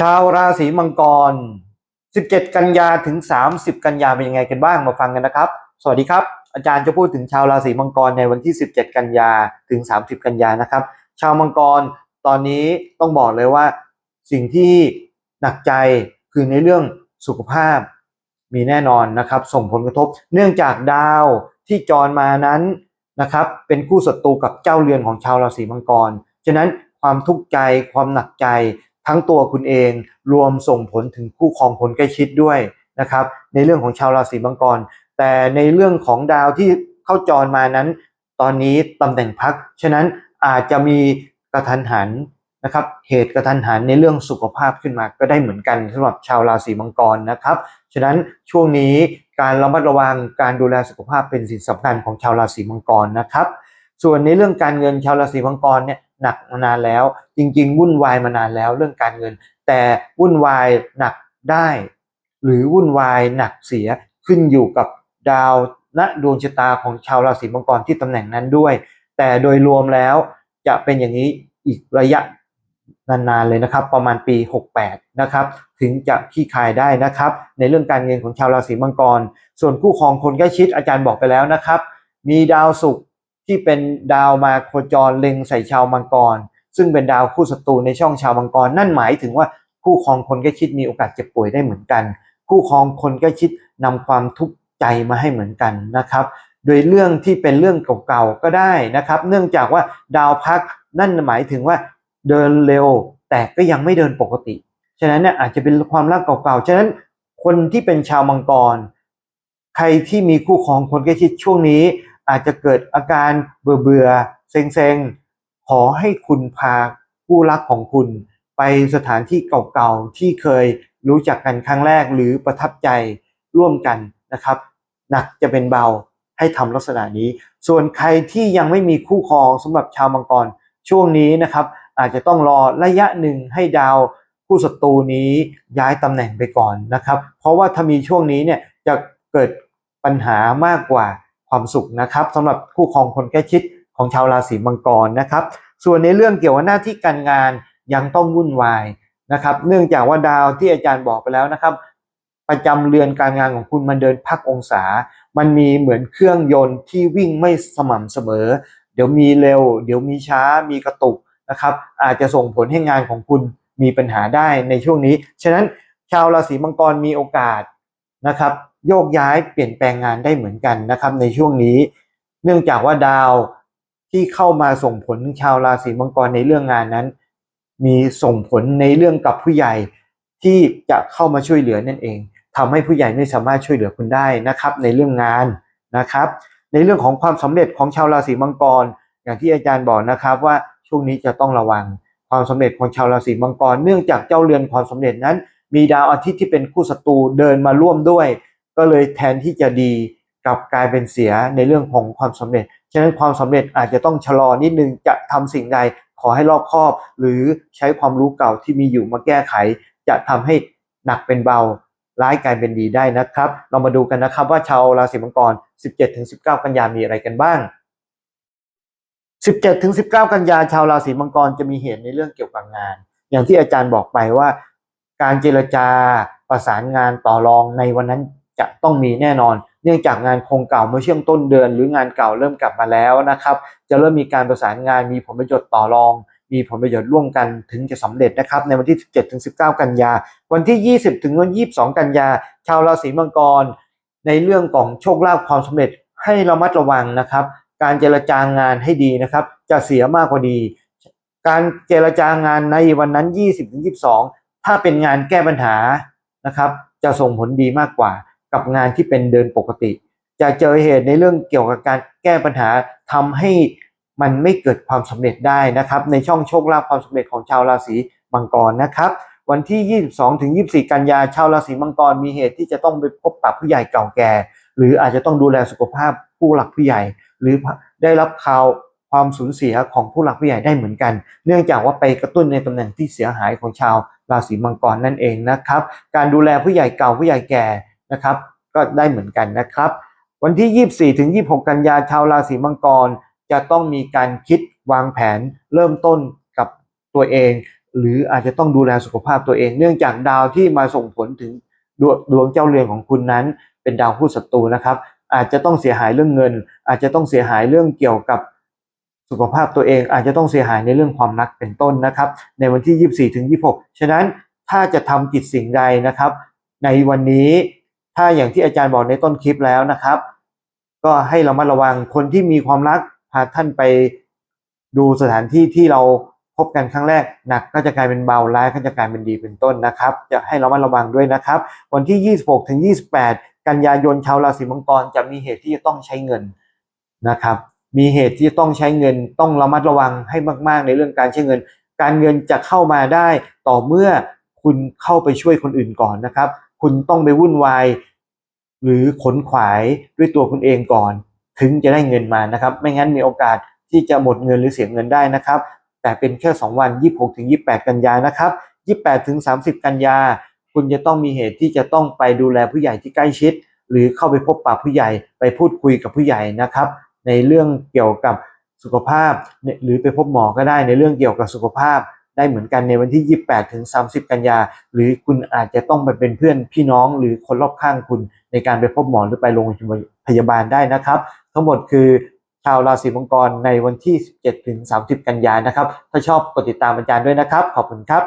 ชาวราศีมังกร 17 กันยาถึง 30 กันยาเป็นยังไงกันบ้างมาฟังกันนะครับ สวัสดีครับ อาจารย์จะพูดถึงชาวราศีมังกรในวันที่ 17 กันยาถึง 30 กันยานะครับ ชาวมังกรตอนนี้ต้องบอกเลยว่า สิ่งที่หนักใจคือในเรื่องสุขภาพมีแน่นอนนะครับ ส่งผลกระทบ เนื่องจากดาวที่จรมานั้นนะครับ เป็นคู่ศัตรูกับเจ้าเรือนของชาวราศีมังกร ฉะนั้นความทุกข์ใจความหนักใจ ทั้งตัวคุณเองรวมส่งผลถึงคู่ครองคนใกล้ชิดด้วยนะครับ ในเรื่องของชาวราศีมังกร แต่ในเรื่องของดาวที่เข้าจรมานั้น ตอนนี้ตำแหน่งพัก ฉะนั้นอาจจะมีกระทันหันนะครับเหตุกระทันหันในเรื่องสุขภาพขึ้นมาก็ได้เหมือนกันสำหรับชาวราศีมังกรนะครับ ฉะนั้นช่วงนี้การระมัดระวังการดูแลสุขภาพเป็นสิ่งสำคัญของชาวราศีมังกรนะครับ ส่วนในเรื่องการเงินชาวราศีมังกรเนี่ย หนักมานานแล้ว จริง ๆ วุ่นวายมานานแล้วเรื่องการเงิน แต่วุ่นวายหนักได้ หรือวุ่นวายหนักเสียขึ้นอยู่กับดาวณดวงชะตาของชาวราศีมังกรที่ตำแหน่งนั้นด้วย แต่โดยรวมแล้วจะเป็นอย่างนี้อีกระยะนานๆเลยนะครับ ประมาณปี 68 นะครับ ถึงจะขี้คายได้นะครับ ในเรื่องการเงินของชาวราศีมังกร ส่วนคู่ครองคนใกล้ชิดอาจารย์บอกไปแล้วนะครับ มีดาวศุกร์ ที่เป็นดาวมาโคจรเล็งใส่ชาวมังกร ซึ่งเป็นดาวคู่ศัตรูในช่องชาวมังกร นั่นหมายถึงว่าคู่ครองคนใกล้ชิดมีโอกาสเจ็บป่วยได้เหมือนกัน คู่ครองคนใกล้ชิดนำความทุกข์ใจมาให้เหมือนกันนะครับ โดยเรื่องที่เป็นเรื่องเก่าๆก็ได้นะครับ เนื่องจากว่าดาวพักนั่นหมายถึงว่าเดินเร็ว แต่ก็ยังไม่เดินปกติ ฉะนั้นเนี่ยอาจจะเป็นความรักเก่าๆ ฉะนั้นคนที่เป็นชาวมังกร ใครที่มีคู่ครองคนใกล้ชิดช่วงนี้ อาจจะเกิดอาการเบื่อเบื่อเซ็งเซ็งๆขอให้คุณพาคู่รักของคุณ ไปสถานที่เก่าๆ ที่เคยรู้จักกันครั้งแรกหรือประทับใจร่วมกันนะครับ หนักจะเป็นเบาให้ทำลักษณะนี้ ส่วนใครที่ยังไม่มีคู่ครองสำหรับชาวมังกรช่วงนี้นะครับ อาจจะต้องรอระยะหนึ่งให้ดาวคู่ศัตรูนี้ย้ายตำแหน่งไปก่อนนะครับ เพราะว่าถ้ามีช่วงนี้เนี่ยจะเกิดปัญหามากกว่า ความสุขนะครับสำหรับคู่ครองคนใกล้ชิดของชาวราศีมังกรนะครับ ส่วนในเรื่องเกี่ยวกับหน้าที่การงานยังต้องวุ่นวายนะครับ เนื่องจากว่าดาวที่อาจารย์บอกไปแล้วนะครับ ประจำเรือนการงานของคุณมันเดินพักองศา มันมีเหมือนเครื่องยนต์ที่วิ่งไม่สม่ำเสมอ เดี๋ยวมีเร็ว เดี๋ยวมีช้ามีกระตุกนะครับ อาจจะส่งผลให้งานของคุณมีปัญหาได้ในช่วงนี้ ฉะนั้นชาวราศีมังกรมีโอกาส นะครับโยกย้ายเปลี่ยนแปลงงานได้เหมือนกันนะครับในช่วงนี้ เนื่องจากว่าดาวที่เข้ามาส่งผลชาวราศีมังกรในเรื่องงานนั้น มีส่งผลในเรื่องกับผู้ใหญ่ที่จะเข้ามาช่วยเหลือนั่นเองทำให้ผู้ใหญ่ไม่สามารถช่วยเหลือคุณได้นะครับ ในเรื่องงานนะครับ ในเรื่องของความสำเร็จของชาวราศีมังกร อย่างที่อาจารย์บอกนะครับว่าช่วงนี้จะต้องระวังความสำเร็จของชาวราศีมังกร เนื่องจากเจ้าเรือนความสำเร็จนั้น มีดาวอาทิตย์ที่เป็นคู่ศัตรูเดินมาร่วมด้วย ก็เลยแทนที่จะดีกลับกลายเป็นเสียในเรื่องของความสำเร็จ ฉะนั้นความสำเร็จอาจจะต้องชะลอนิดนึงจะทำสิ่งใดขอให้รอบคอบ หรือใช้ความรู้เก่าที่มีอยู่มาแก้ไข จะทำให้หนักเป็นเบาร้ายกลายเป็นดีได้นะครับ เรามาดูกันนะครับว่าชาวราศีมังกร 17-19 กันยามีอะไรกันบ้าง 17-19 กันยาชาวราศีมังกรจะมีเหตุในเรื่องเกี่ยวกับงาน อย่างที่อาจารย์บอกไปว่า การเจรจาประสานงานต่อรองในวันนั้นจะต้องมีแน่นอน เนื่องจากงานคงเก่าเมื่อช่วงต้นเดือน หรืองานเก่าเริ่มกลับมาแล้วนะครับ จะเริ่มมีการประสานงานมีผลประโยชน์ต่อรอง มีผลประโยชน์ร่วมกันถึงจะสำเร็จนะครับ ในวันที่ 17ถึง19 กันยา วันที่ 20ถึงวัน22 กันยา ชาวราศีมังกร ในเรื่องของโชคลาภความสำเร็จให้ระมัดระวังนะครับ การเจรจางานให้ดีนะครับ จะเสียมากกว่าดี การเจรจางานในวันนั้น 20-22 ถ้าเป็นงานแก้ปัญหานะครับ จะส่งผลดีมากกว่ากับงานที่เป็นเดินปกติ จะเจอเหตุในเรื่องเกี่ยวกับการแก้ปัญหาทำให้มันไม่เกิดความสำเร็จได้นะครับ ในช่องโชคลาภความสำเร็จของชาวราศีมังกรนะครับ วันที่ 22ถึง24 กันยาชาวราศีมังกรมีเหตุที่จะต้องไปพบปะผู้ใหญ่เก่าแก่ หรืออาจจะต้องดูแลสุขภาพผู้หลักผู้ใหญ่ หรือได้รับข่าว ความสูญเสียของผู้หลักผู้ใหญ่ได้เหมือนกัน เนื่องจากว่าไปกระตุ้นในตำแหน่งที่เสียหายของชาวราศีมังกรนั่นเองนะครับ การดูแลผู้ใหญ่เก่าผู้ใหญ่แก่นะครับ ก็ได้เหมือนกันนะครับ วันที่ 24 ถึง 26 กันยาชาวราศีมังกร จะต้องมีการคิดวางแผนเริ่มต้นกับตัวเอง หรืออาจจะต้องดูแลสุขภาพตัวเอง เนื่องจากดาวที่มาส่งผลถึงดวงดวงเจ้าเรือนของคุณนั้น เป็นดาวคู่ศัตรูนะครับ อาจจะต้องเสียหายเรื่องเงิน อาจจะต้องเสียหายเรื่องเกี่ยวกับ สุขภาพตัวเองอาจจะต้องเสียหายในเรื่องความรักเป็นต้นนะครับ ในวันที่ 24ถึง26 ฉะนั้นถ้าจะทำกิจสิ่งใดนะครับ ในวันนี้ถ้าอย่างที่อาจารย์บอกในต้นคลิปแล้วนะครับ ก็ให้เรามาระวังคนที่มีความรักพาท่านไปดูสถานที่ที่เราพบกันครั้งแรกหนักก็จะกลายเป็นเบาร้ายก็จะกลายเป็นดีเป็นต้นนะครับ จะให้เรามาระวังด้วยนะครับ วันที่ 26ถึง28 กันยายนชาวราศีมังกรจะมีเหตุที่จะต้องใช้เงินนะครับ มีเหตุที่จะต้องใช้เงินต้องระมัดระวังให้มาก ๆ ในเรื่องการใช้เงิน การเงินจะเข้ามาได้ต่อเมื่อคุณเข้าไปช่วยคนอื่นก่อนนะครับ คุณต้องไปวุ่นวาย หรือขนขวายด้วยตัวคุณเองก่อน ถึงจะได้เงินมานะครับ ไม่งั้นมีโอกาสที่จะหมดเงินหรือเสียเงินได้นะครับ แต่เป็นแค่ 2 วัน 26ถึง28 กันยานะครับ 28ถึง30 กันยา คุณจะต้องมีเหตุที่จะต้องไปดูแลผู้ใหญ่ที่ใกล้ชิด หรือเข้าไปพบปะผู้ใหญ่ไปพูดคุยกับผู้ใหญ่นะครับ ในเรื่องเกี่ยวกับสุขภาพ หรือไปพบหมอก็ได้ในเรื่องเกี่ยวกับสุขภาพ ได้เหมือนกันในวันที่ 28 ถึง 30 กันยา หรือคุณอาจจะต้องไปเป็นเพื่อนพี่น้องหรือคนรอบข้างคุณ ในการไปพบหมอหรือไปโรงพยาบาลได้นะครับ ทั้งหมดคือชาวราศีมังกรในวันที่ 17 ถึง 30 กันยานะครับ ถ้าชอบกดติดตามอาจารย์ด้วยนะครับ ขอบคุณครับ